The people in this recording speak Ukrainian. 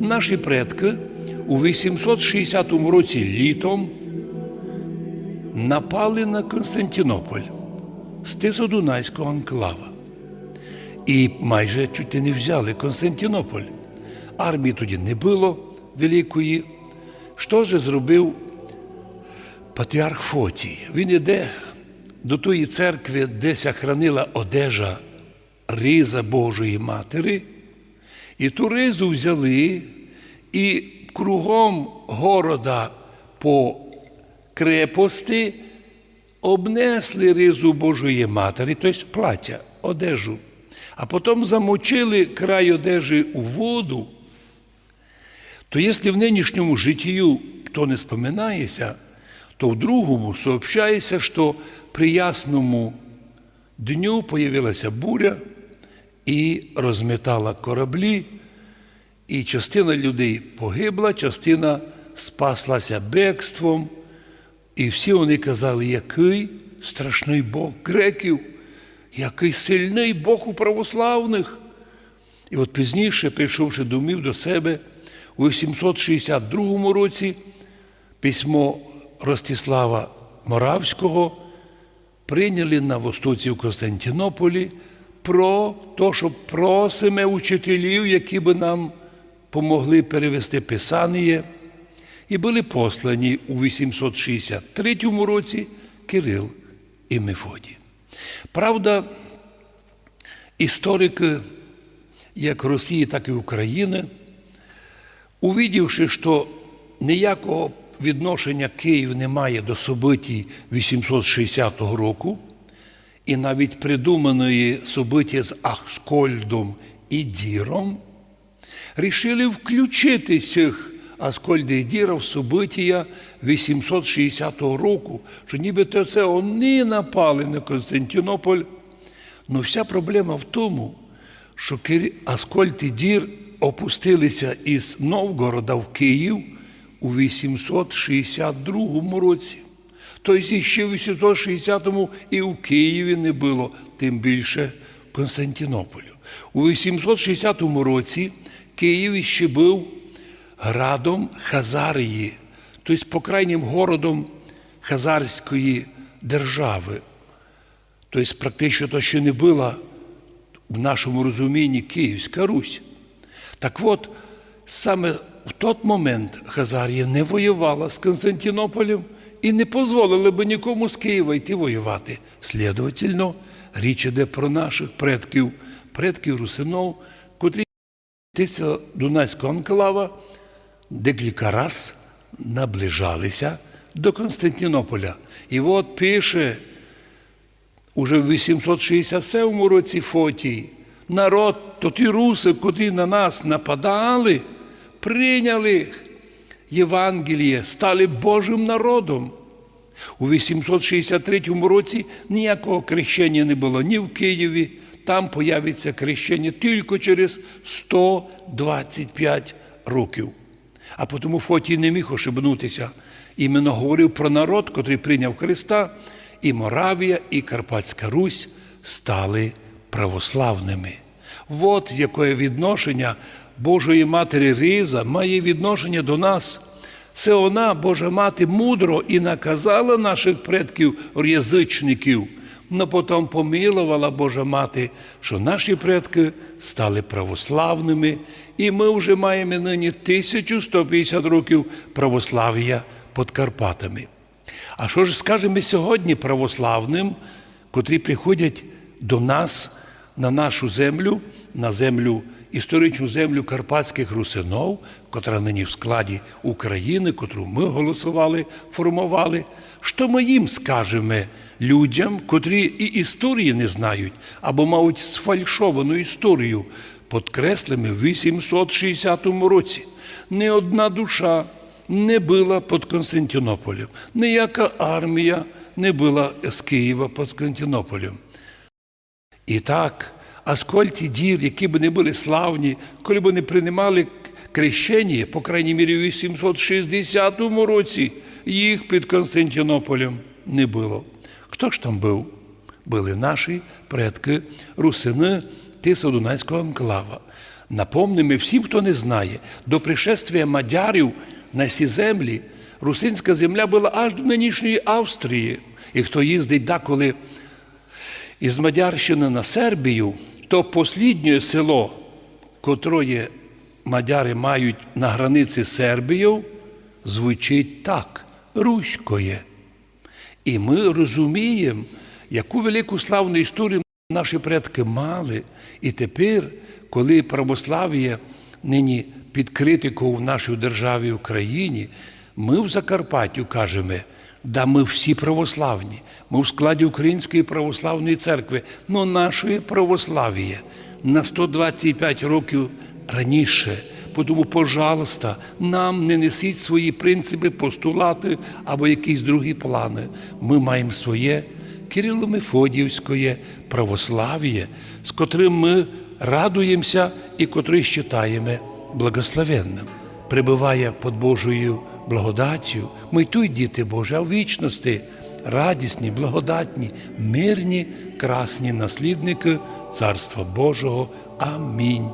Наші предки у 860 році літом напали на Константинополь з Тисодунайського анклава. І майже чуть не взяли Константинополь. Армії тоді не було великої. Що ж зробив патріарх Фотій? Він іде до тої церкви, де хранила одежа риза Божої Матері. І ту ризу взяли і кругом города по крепости обнесли ризу Божої Матері, тобто плаття, одежу, а потім замочили край одежі у воду, то якщо в нинішньому життю то не споминається, то в другому сообщається, що при ясному дню появилася буря і розметала кораблі, і частина людей погибла, частина спаслася бегством. І всі вони казали, який страшний Бог греків, який сильний Бог у православних. І от пізніше, прийшовши домів до себе, у 862 році письмо Ростислава Моравського прийняли на востоці в Константинополі про те, що просимо учителів, які би нам помогли перевести Писання, і були послані у 863 році Кирил і Мефодій. Правда, історики як Росії, так і України, увидівши, що ніякого відношення Київ не має до событій 860 року, і навіть придуманої собиті з Ахскольдом і Діром, рішили включити цих Аскольда і Діра в события 860 року, що нібито це вони напали на Константинополь. Ну вся проблема в тому, що Аскольд і Дір опустилися із Новгорода в Київ у 862 році. Тобто ще в 860-му і в Києві не було, тим більше Константинополю. У 860 році Київ ще був градом Хазарії, тобто по крайнім городом Хазарської держави. Тобто, практично то ще не була в нашому розумінні Київська Русь. Так от, саме в той момент Хазарія не воювала з Константинополем і не дозволили би нікому з Києва йти воювати. Слідовательно, річ іде про наших предків, предків русинов, котрі тися Дунайського анклава декілька раз наближалися до Константинополя. І от пише уже в 867 році Фотій, народ, то ті руси, котрі на нас нападали, прийняли Євангеліє, стали Божим народом. У 863 році ніякого крещення не було ні в Києві, там появиться крещення тільки через 125 років. А тому Фотій не міг ошибнутися. Іменно говорив про народ, котрий прийняв Христа, і Моравія, і Карпатська Русь стали православними. От яке відношення Божої Матері Риза має відношення до нас. Це вона, Божа Мати, мудро і наказала наших предків язичників, но потім помилувала Божа Мати, що наші предки стали православними, і ми вже маємо нині 1150 років православ'я під Карпатами. А що ж скажемо сьогодні православним, котрі приходять до нас на нашу землю, на землю, історичну землю карпатських русинов, котра нині в складі України, котру ми голосували, формували. Що ми їм скажемо людям, котрі і історії не знають, або мають сфальшовану історію, підкреслими в 860 році. Не одна душа не була під Константинополем, ніяка армія не була з Києва під Константинополем. І так, Аскольд і Дір, які б не були славні, коли б не приймали крещення, по крайній мірі, у 860 році, їх під Константинополем не було. Хто ж там був? Були наші предки русини Тисодунайського анклава. Напомнимо всім, хто не знає, до пришествия мадярів на сі землі русинська земля була аж до нинішньої Австрії. І хто їздить деколи із Мадярщини на Сербію, то посліднє село, котроє мадяри мають на границі Сербією, звучить так Руськоє. І ми розуміємо, яку велику славну історію наші предки мали. І тепер, коли православ'я нині під критикою в нашій державі Україні, ми в Закарпаттю кажемо, да ми всі православні, ми в складі Української православної церкви, але нашої православ'я на 125 років раніше. Тому, пожалуйста, нам не несіть свої принципи, постулати або якісь другі плани. Ми маємо своє Кирило-Мефодіївське православ'я, з котрим ми радуємося і котре вважаємо благословенним. Прибуває під Божою благодаттю, ми тут, діти Божі, а в вічності радісні, благодатні, мирні, красні наслідники Царства Божого. Амінь.